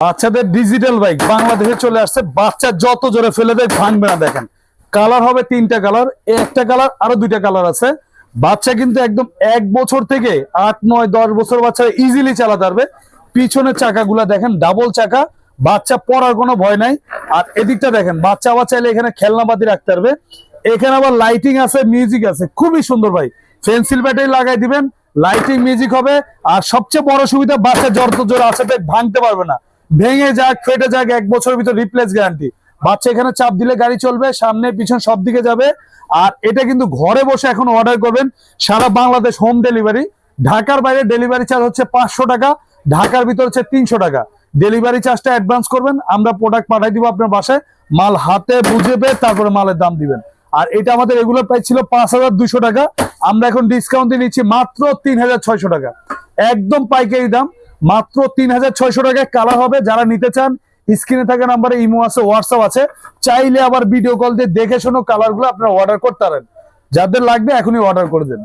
বাচ্চাদের digital bike বাংলাদেশে চলে আসছে। বাচ্চা যত জোরে ফেলে দেয়, ভাঙবে না, দেখেন। কালার হবে তিনটা কালার একটা কালার আরও দুইটা কালার আছে। বাচ্চা কিন্তু একদম এক বছর থেকে আট, নয়, দশ বছর বাচ্চা ইজিলি চালাতে পারবে। পিছনের চাকাগুলা দেখেন ডাবল চাকা। বাচ্চা পড়ার কোনো ভয় নাই। আর এদিকটা দেখেন, বাচ্চা আবার চাইলে এখানে খেলনাবাতি রাখতে পারবে। এখানে আবার লাইটিং আছে মিউজিক আছে। খুবই সুন্দর ভাই। পেন্সিল ব্যাটারি লাগাই দিবেন লাইটিং মিউজিক হবে। আর সবচেয়ে বড় সুবিধা, বাচ্চা যত জোর আছে তাই ভাঙতে পারবে না। ভেঙে যাক, ফেটে যাক, এক বছরের ভিতর রিপ্লেস গ্যারান্টি বাচ্চা এখানে চাপ দিলে গাড়ি চলবে, সামনে পিছন সব দিকে যাবে। আর এটা কিন্তু ঘরে বসে এখন অর্ডার করবেন সারা বাংলাদেশ হোম ডেলিভারি ঢাকার বাইরে ডেলিভারি চার্জ হচ্ছে পাঁচশো টাকা, ঢাকার ভিতর হচ্ছে তিনশো টাকা। ডেলিভারি চার্জটা অ্যাডভান্স করবেন, আমরা প্রোডাক্ট পাঠাই দিব আপনার বাসায়। মাল হাতে বুঝে পেয়ে তারপরে মালের দাম দিবেন। আর এটা আমাদের রেগুলার প্রাইস ছিল পাঁচ হাজার দুশো টাকা। আমরা এখন ডিসকাউন্ট দিয়ে নিচ্ছি মাত্র তিন হাজার ছয়শো টাকা। একদম পাইকারি দাম। মাত্র তিন হাজার ছয়শো টাকায় কালার হবে। যারা নিতে চান স্ক্রিনে থাকা নাম্বারে ইমো আছে হোয়াটসঅ্যাপ আছে। চাইলে আবার ভিডিও কল দিয়ে দেখে শোনো কালারগুলো আপনারা অর্ডার করতে পারেন। যাদের লাগবে এখনই অর্ডার করে দেন।